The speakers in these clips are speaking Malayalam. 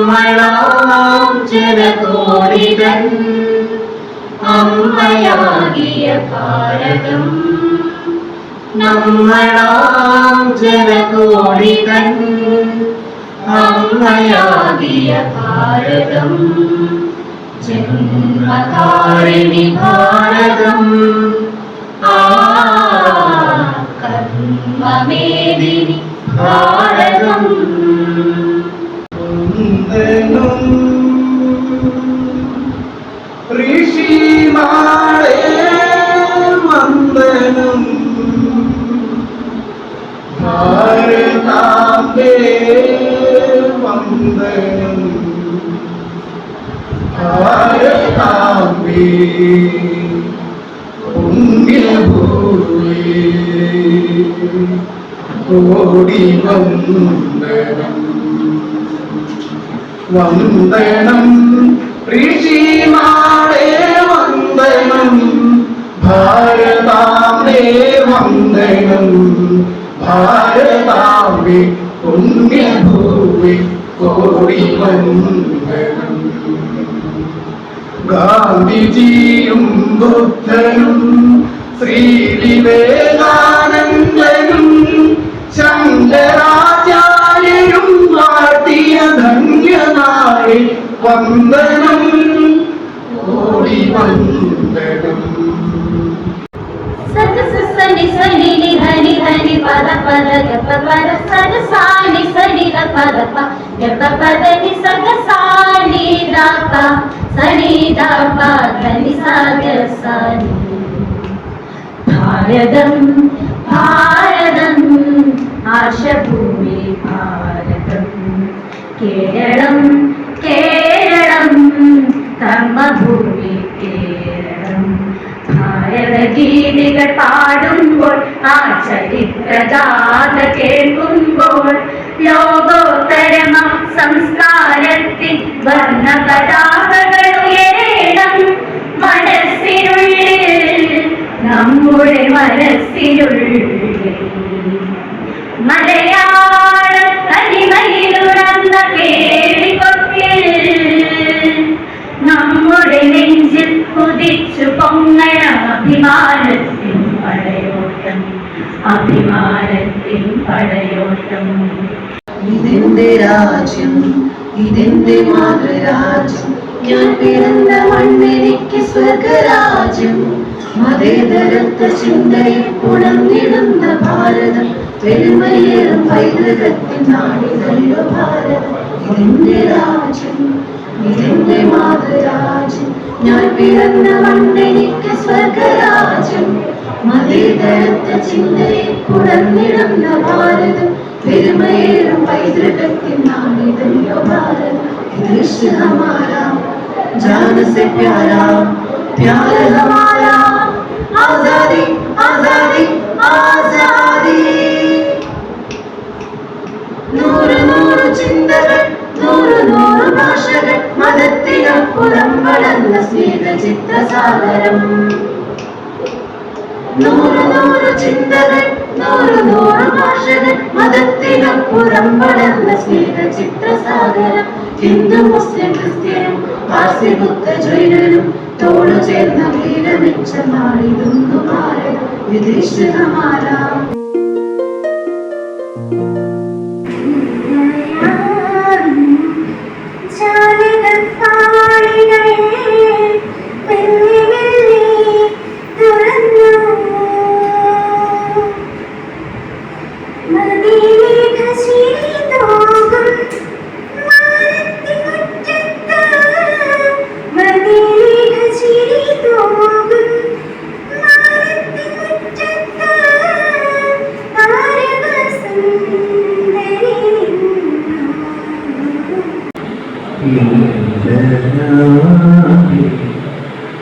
നമ്മളാം ജനകോടിതൻ അമ്മയാകിയ ഭാരതം നമ്മളാം ജനകോടിതൻ അമ്മയാകിയ ഭാരതം ജന്മകാരിണി ഭാരതം ആ കർമ്മമേദിനി ഭാരതം കോടി വന്ദനം വന്ദനം ഋഷിമാളെ വന്ദനം ഭാരതാമേ വന്ദനം ഭാരതാംബേ പുണ്യഭൂമി ഗാന്ധിജിയും ബുദ്ധനും ശ്രീ വിവേകാനന്ദനും ശങ്കരാചാര്യനും പാട്ടിയ ധന്യനായി വന്ദനം. ഓടി വന്ദനം സനി സനി ഹരി ഹരി പദ പദ ജപ പദ സദ సని ద పద ప గప పద ని సగ సాని దాప సని దాప ధని సగ సాని ഭാരതം ഭാരതം ആശഭൂമി ഭാരതം കേരളം കേരളം കർമ്മഭൂമി കേരളം ഭാരതഗീതികൾ പാടുമ്പോൾ ആ ചരിത്രഗാഥ കേൾക്കുമ്പോൾ ലോകോത്തരമ സംസ്കാരത്തിൽ വർണ പതാകകൾ ഉയരണം മനസ്സിനുള്ളിൽ നമ്മുടെ മനസ്സിനുള്ളിൽ മലയാള തനിമയിലുണർന്ന കേളികൊട്ടിൽ നമ്മുടെ നെഞ്ചിൽ കുതിച്ചു പൊങ്ങണ അഭിമാനത്തിൻ പടയോട്ടം അഭിമാനത്തിൻ പടയോട്ടം. ഇതെന്റെ രാജ്യം ഇതെന്റെ മാതൃരാജ്യം. ഞാൻ പിറന്ന മണ്ണെനിക്ക് സ്വർഗരാജ്യം. മതേതരത്വ ചിന്തയിൽ ഉണർന്നിടുന്ന ഭാരതം പെരുമയേറും പൈതൃകത്തിൻ നാടിനല്ലോ ഭാരതം. ഇതെന്റെ രാജ്യം ഇതെന്റെ മാതൃരാജ്യം. ഞാൻ പിറന്ന മണ്ണെനിക്ക് സ്വർഗരാജ്യം. മതേതരത്വ ചിന്തയിൽ ഉണർന്നിടുന്ന ഭാരതം പെരുമയേറും പൈതൃകത്തിൻ നാടിനല്ലോ ഭാരതം ഇത് ഇഷ്ക് ഹമാരാ जान से प्यारा प्यार हमारा आजादी आजादी आजादी നൂറ് നൂറ് ചിന്തകൾ നൂറ് നൂറ് ഭാഷകൾ മതത്തിനപ്പുറം വളർന്ന സ്നേഹ ചിത്രസാഗരം നൂറ് നൂറ് ചിന്തകൾ നൂറ് നൂറ് ഭാഷകൾ മതത്തിനപ്പുറം വളർന്ന സ്നേഹ ചിത്രസാഗരം ഹിന്ദു മുസ്ലിം ക്രിസ്ത്യനും പാർസി ബുദ്ധ ജൈനനും തോളു ചേർന്ന വീരമിച്ച നാടിതൊന്നു ഭാരതം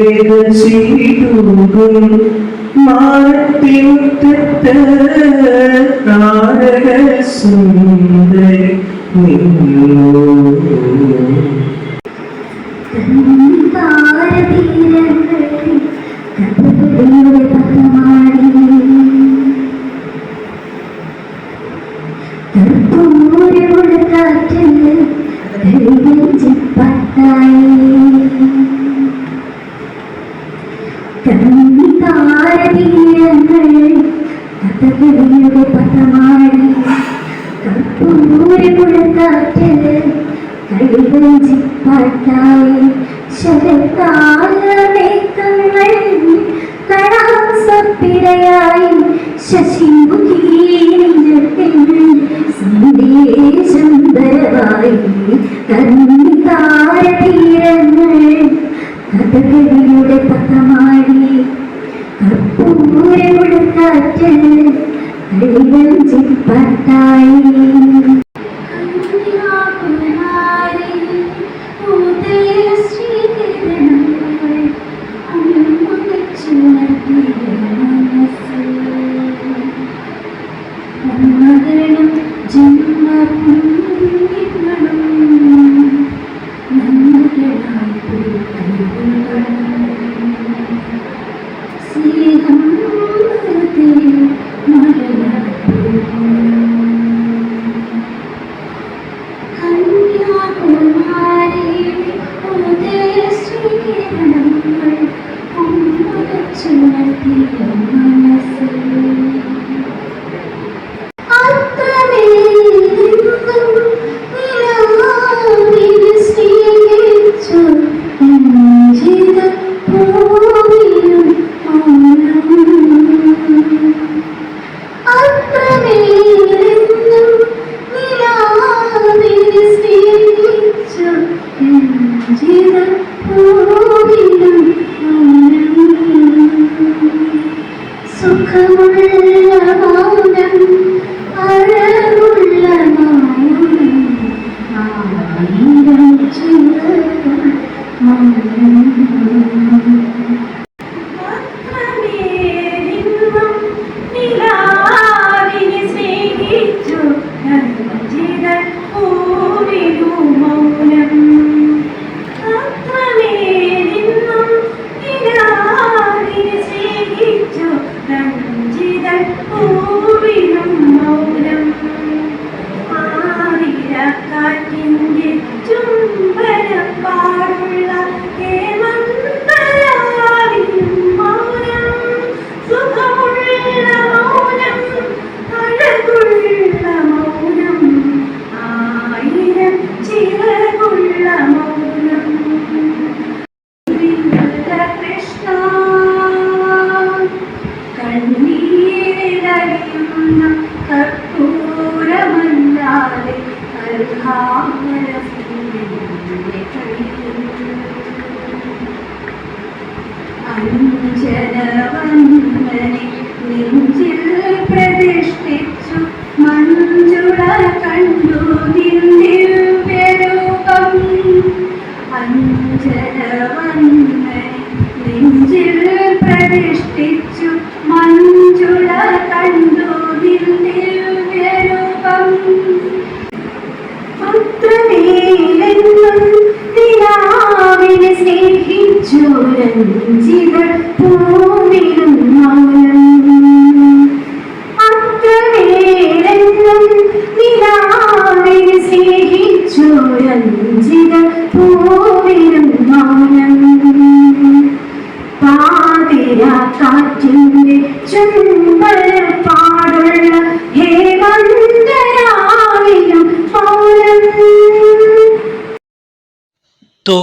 വിദേശ ഹമാരാ മാറ്റിമുറ്റത്ത് നാരക സുന്ദരി നിന്നു കർപ്പൂരമുഴക്കാറ്റ് കളിവഞ്ചിപ്പാട്ടായി ശരകാലമേക്കങ്ങൾ കടാസപ്പിടയായി കളിവഞ്ചിപ്പാട്ടായി സ്നേഹം Thank you. 안녕.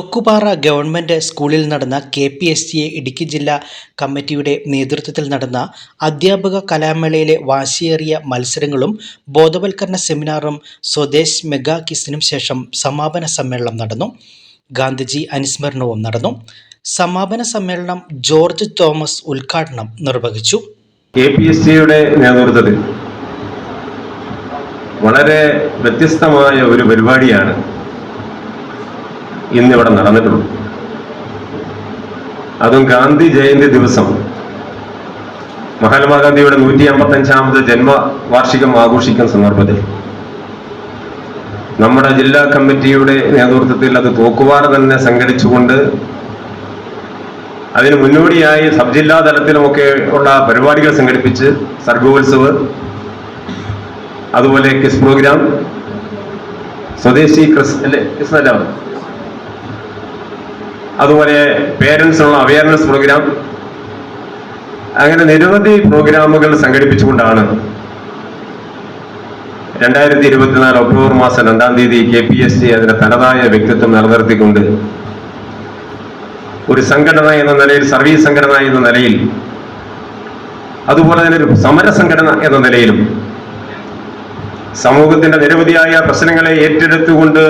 തോക്കുപാറ ഗവൺമെന്റ് സ്കൂളിൽ നടന്ന K P S C A Idukki ജില്ലാ കമ്മിറ്റിയുടെ നേതൃത്വത്തിൽ നടന്ന അധ്യാപക കലാമേളയിലെ വാശിയേറിയ മത്സരങ്ങളും ബോധവൽക്കരണ സെമിനാറും സ്വദേശ് മെഗാ കിസിനും ശേഷം സമാപന സമ്മേളനം നടന്നു. ഗാന്ധിജി അനുസ്മരണവും നടന്നു. സമാപന സമ്മേളനം ജോർജ് തോമസ് ഉദ്ഘാടനം നിർവഹിച്ചു. കെ പി എസ് സിയുടെ നേതൃത്വത്തിൽ വളരെ വ്യത്യസ്തമായ ഒരു പരിപാടിയാണ് ഇന്നിവിടെ നടന്നിട്ടുള്ളൂ. അതും ഗാന്ധി ജയന്തി ദിവസം. മഹാത്മാഗാന്ധിയുടെ നൂറ്റി അമ്പത്തഞ്ചാമത് ജന്മവാർഷികം ആഘോഷിക്കുന്ന സന്ദർഭത്തിൽ. നമ്മുടെ ജില്ലാ കമ്മിറ്റിയുടെ നേതൃത്വത്തിൽ അത് തോക്കുവാറ തന്നെ സംഘടിച്ചുകൊണ്ട് അതിന് മുന്നോടിയായി സബ് ജില്ലാ തലത്തിലുമൊക്കെ ഉള്ള പരിപാടികൾ സംഘടിപ്പിച്ച് സർഗോത്സവ് അതുപോലെ കിസ് പ്രോഗ്രാം സ്വദേശി ക്രിസ് അല്ലേ അല്ല? അതുപോലെ പേരൻസിനുള്ള അവയർനെസ് പ്രോഗ്രാം അങ്ങനെ നിരവധി പ്രോഗ്രാമുകൾ സംഘടിപ്പിച്ചുകൊണ്ടാണ് രണ്ടായിരത്തി ഇരുപത്തിനാല് ഒക്ടോബർ മാസം രണ്ടാം തീയതി കെ പി എസ് സി അതിന്റെ തനതായ വ്യക്തിത്വം നിലനിർത്തിക്കൊണ്ട് ഒരു സംഘടന എന്ന നിലയിൽ സർവീസ് സംഘടന എന്ന നിലയിൽ അതുപോലെ തന്നെ ഒരു സമര സംഘടന എന്ന നിലയിലും സമൂഹത്തിന്റെ നിരവധിയായ പ്രശ്നങ്ങളെ ഏറ്റെടുത്തുകൊണ്ട്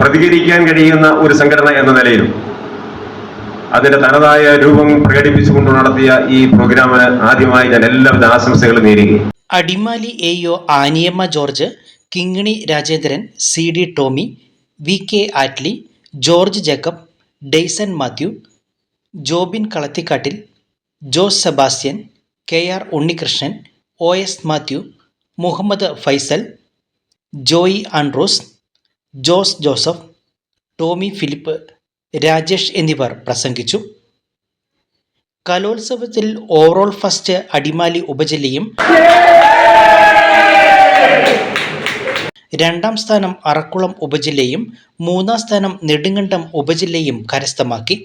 പ്രതികരിക്കാൻ കഴിയുന്ന ഒരു സംഘടന എന്ന നിലയിലും അതിന്റെ തനതായ രൂപം പ്രകടിപ്പിച്ചുകൊണ്ട് നടത്തിയ ഈ പ്രോഗ്രാമിന് ആദ്യമായി ഞാൻ എല്ലാവിധ ആശംസകളും നേരുകയും Adimali A Aniyamma George Kingini Rajendran C D Tomy V K Atly George Jacob Dayson Mathew Jobin Kalathikattil Jose Sebastian K R Unnikrishnan O S Mathew Muhammad Faisal Joy Andros Jose Joseph Tomy Philip Rajesh എന്നിവർ പ്രസംഗിച്ചു. കലോത്സവത്തിൽ ഓവറോൾ ഫസ്റ്റ് അടിമാലി ഉപജില്ലയും രണ്ടാം സ്ഥാനം അറക്കുളം ഉപജില്ലയും മൂന്നാം സ്ഥാനം നെടുങ്കണ്ടം ഉപജില്ലയും കരസ്ഥമാക്കി.